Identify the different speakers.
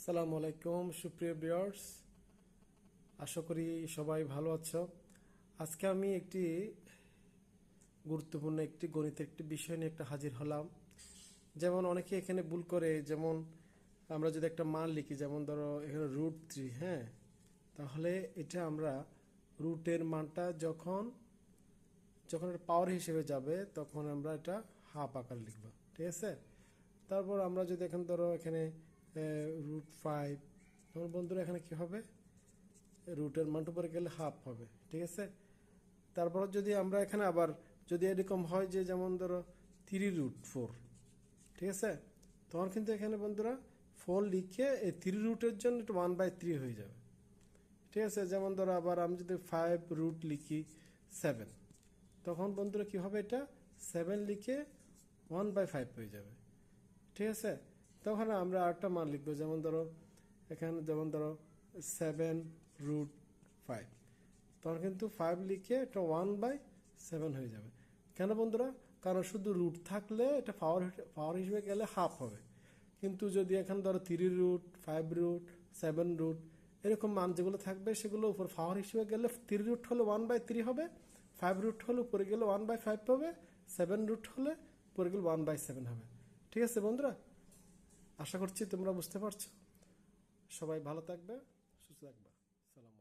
Speaker 1: আসসালামু আলাইকুম, সুপ্রিয় বিয়ার্স আশা করি সবাই ভালো আছো। আজকে আমি একটি গুরুত্বপূর্ণ একটি গণিতের একটি বিষয় নিয়ে একটা হাজির হলাম। যেমন অনেকে এখানে ভুল করে, যেমন আমরা যদি একটা মান লিখি, যেমন ধরো এখানে রুট থ্রি হ্যাঁ? তাহলে এটা আমরা রুটের মানটা যখন যখন এটা পাওয়ার হিসেবে যাবে, তখন আমরা এটা হাফ আকার লিখব, ঠিক আছে? তারপর আমরা যদি এখন ধরো এখানে রুট ফাইভ তখন বন্ধুরা, এখানে কি হবে? রুটের মানটা উপরে গেলে হাফ হবে, ঠিক আছে? তারপর যদি আমরা এখানে আবার, যদি এরকম হয় যে যেমন ধরো থ্রি রুট ফোর ঠিক আছে? তখন কিন্তু এখানে বন্ধুরা ফোর লিখে এই থ্রি রুটের জন্য একটু ওয়ান বাই থ্রি হয়ে যাবে, ঠিক আছে? যেমন ধরো আবার আমি যদি ফাইভ রুট লিখি সেভেন তখন বন্ধুরা কি হবে এটা? সেভেন লিখে ওয়ান বাই ফাইভ হয়ে যাবে, ঠিক আছে? তখন আমরা আরেকটা মান লিখব, যেমন ধরো, এখানে যেমন ধরো সেভেন রুট ফাইভ তখন কিন্তু ফাইভ লিখে এটা ওয়ান বাই সেভেন হয়ে যাবে। কেন বন্ধুরা? কারণ শুধু রুট থাকলে এটা পাওয়ার পাওয়ার হিসেবে গেলে হাফ হবে। কিন্তু যদি এখানে ধরো three root five root seven root এরকম মান যেগুলো থাকবে, সেগুলো উপর পাওয়ার হিসেবে গেলে থ্রি রুট হলে ওয়ান বাই থ্রি হবে ফাইভ রুট হলে উপরে গেলে ওয়ান বাই ফাইভ হবে সেভেন রুট হলে উপরে গেলে ওয়ান বাই সেভেন হবে। ঠিক আছে বন্ধুরা? আশা করছি তোমরা বুঝতে পারছ। সবাই ভালো থাকবে সুস্থ থাকবে। সালাম